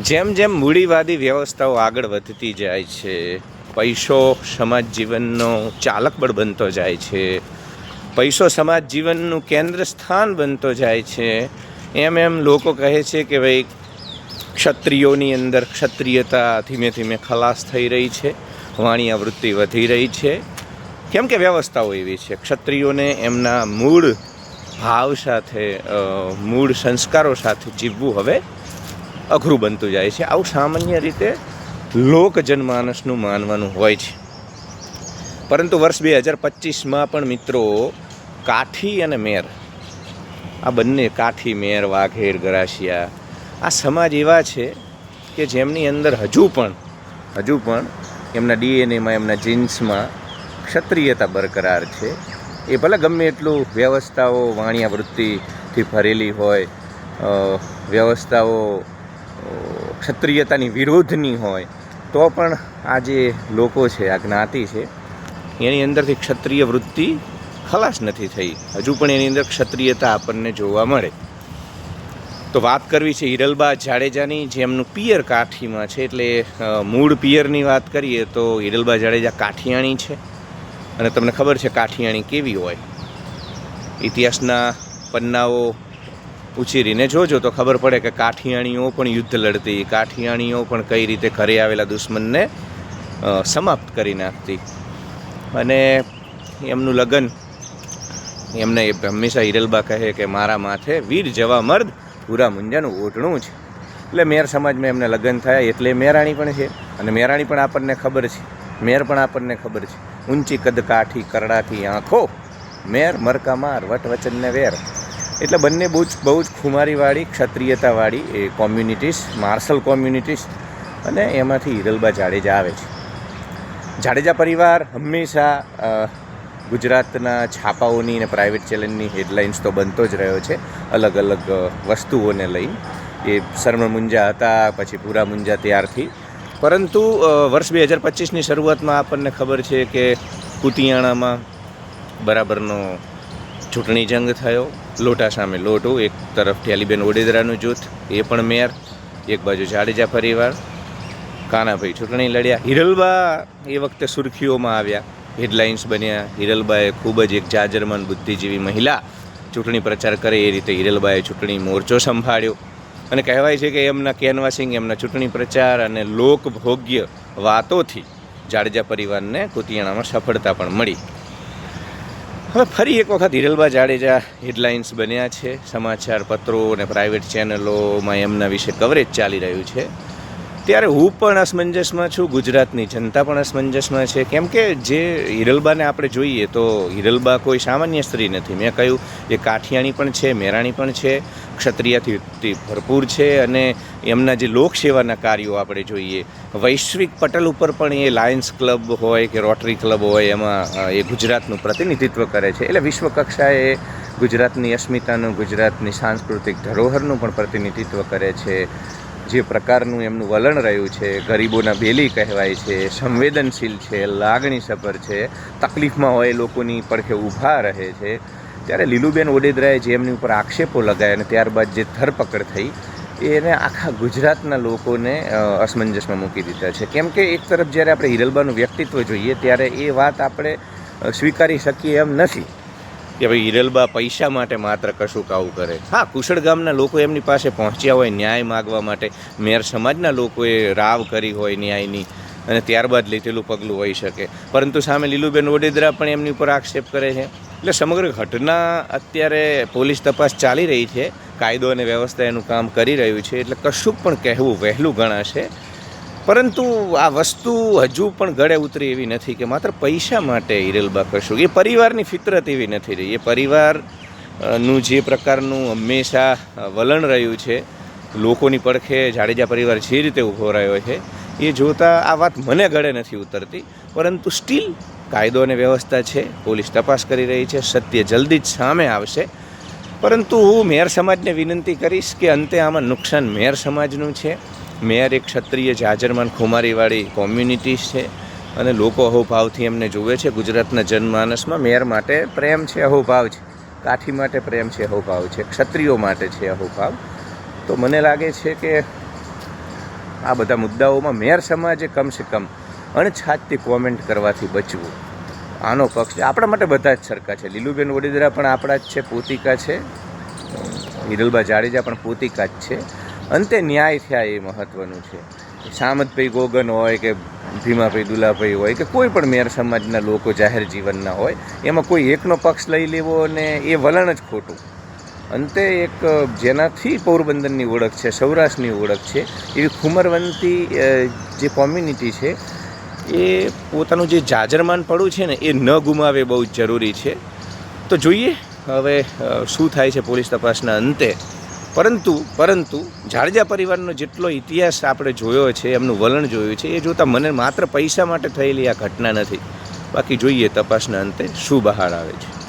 જેમ જેમ મૂડીવાદી વ્યવસ્થાઓ આગળ વધતી જાય છે, પૈસો સમાજ જીવનનો ચાલક બળ બનતો જાય છે, પૈસો સમાજ જીવનનું કેન્દ્ર સ્થાન બનતો જાય છે, એમ એમ લોકો કહે છે કે ભાઈ ક્ષત્રિયોની અંદર ક્ષત્રિયતા ધીમે ધીમે ખલાસ થઈ રહી છે, વાણિયા વૃત્તિ વધી રહી છે. કેમ કે વ્યવસ્થાઓ એવી છે, ક્ષત્રિયોને એમના મૂળ ભાવ સાથે મૂળ સંસ્કારો સાથે જીવવું હવે અઘરું બનતું જાય છે. આવું સામાન્ય રીતે લોક જનમાનસનું માનવાનું હોય છે. પરંતુ વર્ષ બે હજાર પચીસમાં પણ મિત્રો કાઠી અને મેર, આ બંને કાઠી, મેર, વાઘેર, ગરાસિયા, આ સમાજ એવા છે કે જેમની અંદર હજુ પણ હજુ પણ એમના ડીએનએમાં, એમના જીન્સમાં ક્ષત્રિયતા બરકરાર છે. એ ભલે ગમે એટલું વ્યવસ્થાઓ વાણિયા વૃત્તિથી ભરેલી હોય વ્યવસ્થાઓ ક્ષત્રિયતાની વિરોધની હોય, તો પણ આ જે લોકો છે, આ જ્ઞાતિ છે, એની અંદરથી ક્ષત્રિય વૃત્તિ ખલાસ નથી થઈ. હજુ પણ એની અંદર ક્ષત્રિયતા આપણને જોવા મળે. તો વાત કરવી છે હિરલબા જાડેજાની, જે એમનું પિયર કાઠીમાં છે, એટલે મૂળ પિયરની વાત કરીએ તો હિરલબા જાડેજા કાઠિયાણી છે. અને તમને ખબર છે કાઠિયાણી કેવી હોય? ઇતિહાસના પન્નાઓ ઉછીરીને જોજો તો ખબર પડે કે કાઠિયાણીઓ પણ યુદ્ધ લડતી. કાઠિયાણીઓ પણ કઈ રીતે ઘરે આવેલા દુશ્મનને સમાપ્ત કરી નાખતી. અને એમનું લગ્ન, એમને એ હંમેશા હિરલબા કહે કે મારા માથે વીર જવા મર્દ પૂરા મુંજાનું ઓઢણું છે. એટલે મેર સમાજમાં એમને લગ્ન થયા, એટલે મેરાણી પણ છે. અને મેરાણી પણ આપણને ખબર છે. મેર પણ આપણને ખબર છે. ઊંચી કદ કાઠી કરડાકી આંખો, મેર મરકામાર વટ વચનને વેર. એટલે બંને બહુ જ બહુ જ ખુમારીવાળી ક્ષત્રિયતાવાળી એ કોમ્યુનિટીઝ માર્શલ કોમ્યુનિટીઝ અને એમાંથી હિરલબા જાડેજા આવે છે. જાડેજા પરિવાર હંમેશા ગુજરાતના છાપાઓની અને પ્રાઇવેટ ચેનલની હેડલાઇન્સ તો બનતો જ રહ્યો છે. અલગ અલગ વસ્તુઓને લઈ. એ શર્મ મુંજા હતા, પછી પૂરા મુંજા ત્યારથી. પરંતુ વર્ષ બે હજાર પચીસની શરૂઆતમાં આપણને ખબર છે કે કુતિયાણામાં બરાબરનો ચૂંટણી જંગ થયો. લોટા સામે લોટો, એક તરફ ઠેલીબેન ઓડેદરાનું જૂથ, એ પણ મેયર, એક બાજુ જાડેજા પરિવાર. કાનાભાઈ ચૂંટણી લડ્યા. હિરલબા એ વખતે સુર્ખીઓમાં આવ્યા. હેડલાઇન્સ બન્યા. હિરલબાએ ખૂબ જ એક જાજરમન બુદ્ધિજીવી મહિલા ચૂંટણી પ્રચાર કરે એ રીતે હિરલબાએ ચૂંટણી મોરચો સંભાળ્યો. અને કહેવાય છે કે એમના કેનવાસિંગ, એમના ચૂંટણી પ્રચાર અને લોકભોગ્ય વાતોથી જાડેજા પરિવારને કુતિયાણામાં સફળતા પણ મળી. હવે ફરી એક વખત હિરલબા જાડેજા હેડલાઇન્સ બન્યા છે. સમાચાર પત્રો અને પ્રાઇવેટ ચેનલોમાં એમના વિશે કવરેજ ચાલી રહ્યું છે. ત્યારે હું પણ અસમંજસમાં છું, ગુજરાતની જનતા પણ અસમંજસમાં છે. કેમ કે જે હિરલબાને આપણે જોઈએ તો હિરલબા કોઈ સામાન્ય સ્ત્રી નથી. મેં કહ્યું એ કાઠિયાણી પણ છે, મેરાણી પણ છે, ક્ષત્રિયથી ભરપૂર છે અને એમના જે લોકસેવાના કાર્યો આપણે જોઈએ. વૈશ્વિક પટલ ઉપર પણ એ લાયન્સ ક્લબ હોય કે રોટરી ક્લબ હોય, એમાં એ ગુજરાતનું પ્રતિનિધિત્વ કરે છે. એટલે વિશ્વ કક્ષાએ ગુજરાતની અસ્મિતાનું, ગુજરાતની સાંસ્કૃતિક ધરોહરનું પણ પ્રતિનિધિત્વ કરે છે. જે પ્રકારનું એમનું વલણ રહ્યું છે, ગરીબોના બેલી કહેવાય છે, સંવેદનશીલ છે લાગણીસભર છે, તકલીફમાં હોય લોકોની પડખે ઊભા રહે છે. ત્યારે લીલુબેન ઓડેદરાએ જે એમની ઉપર આક્ષેપો લગાવ્યા અને ત્યારબાદ જે ધરપકડ થઈ, એને આખા ગુજરાતના લોકોને અસમંજસમાં મૂકી દીધા છે. કેમ કે એક તરફ જ્યારે આપણે હિરલબાનું વ્યક્તિત્વ જોઈએ, ત્યારે એ વાત આપણે સ્વીકારી શકીએ એમ નથી. કે ભાઈ હિરલબા પૈસા માટે માત્ર કશું કાવું કરે. હા, કુશળ ગામના લોકો એમની પાસે પહોંચ્યા હોય ન્યાય માગવા માટે. મેર સમાજના લોકોએ રાવ કરી હોય ન્યાયની અને ત્યારબાદ લીધેલું પગલું હોઈ શકે. પરંતુ સામે લીલુબેન ઓડેદરા પણ એમની ઉપર આક્ષેપ કરે છે. એટલે સમગ્ર ઘટના અત્યારે પોલીસ તપાસ ચાલી રહી છે. કાયદો અને વ્યવસ્થા એનું કામ કરી રહ્યું છે. એટલે કશું પણ કહેવું વહેલું ગણાશે. પરંતુ આ વસ્તુ હજુ પણ ગળે ઉતરી એવી નથી કે માત્ર પૈસા માટે હિરલબા કશું એ પરિવારની ફિતરત એવી નથી રહી. એ પરિવારનું જે પ્રકારનું હંમેશા વલણ રહ્યું છે, લોકોની પડખે જાડેજા પરિવાર જે રીતે ઊભો રહ્યો છે, એ જોતાં આ વાત મને ગળે નથી ઉતરતી. પરંતુ સ્ટીલ કાયદો અને વ્યવસ્થા છે, પોલીસ તપાસ કરી રહી છે, સત્ય જલ્દી જ સામે આવશે. પરંતુ હું મેયર સમાજને વિનંતી કરીશ કે અંતે આમાં નુકસાન મેયર સમાજનું છે. મેયર એક ક્ષત્રિય જાજરમાન ખુમારીવાળી કોમ્યુનિટી છે અને લોકો અહોભાવથી એમને જુએ છે. ગુજરાતના જનમાનસમાં મેયર માટે પ્રેમ છે, અહોભાવ છે. કાઠી માટે પ્રેમ છે, અહોભાવ છે. ક્ષત્રિયો માટે છે, અહોભાવ. તો મને લાગે છે કે આ બધા મુદ્દાઓમાં મેયર સમાજે કમસે કમ અણછાતથી કોમેન્ટ કરવાથી બચવું. આનો પક્ષ છે. આપણા માટે બધા જ સરખા છે. લીલુબેન વડોદરા પણ આપણા જ છે, પોતિકા છે. હિરલબા જાડેજા પણ પોતિકા જ છે. અંતે ન્યાય થયા એ મહત્ત્વનું છે. સામતભાઈ ગોગન હોય કે ભીમાભાઈ દુલાભાઈ હોય કે કોઈ પણ મેયર સમાજના લોકો જાહેર જીવનના હોય, એમાં કોઈ એકનો પક્ષ લઈ લેવો અને એ વલણ જ ખોટું. અંતે એક જેનાથી પોરબંદરની ઓળખ છે, સૌરાષ્ટ્રની ઓળખ છે, એવી ખુમરવંતી જે કોમ્યુનિટી છે, એ પોતાનું જે જાજરમાન પડું છે ને, એ ન ગુમાવે બહુ જ જરૂરી છે. તો જોઈએ હવે શું થાય છે પોલીસ તપાસના અંતે. પરંતુ પરંતુ જાડેજા પરિવારનો જેટલો ઇતિહાસ આપણે જોયો છે, એમનું વલણ જોયું છે, એ જોતાં મને માત્ર પૈસા માટે થયેલી આ ઘટના નથી. બાકી જોઈએ તપાસના અંતે શું બહાર આવે છે.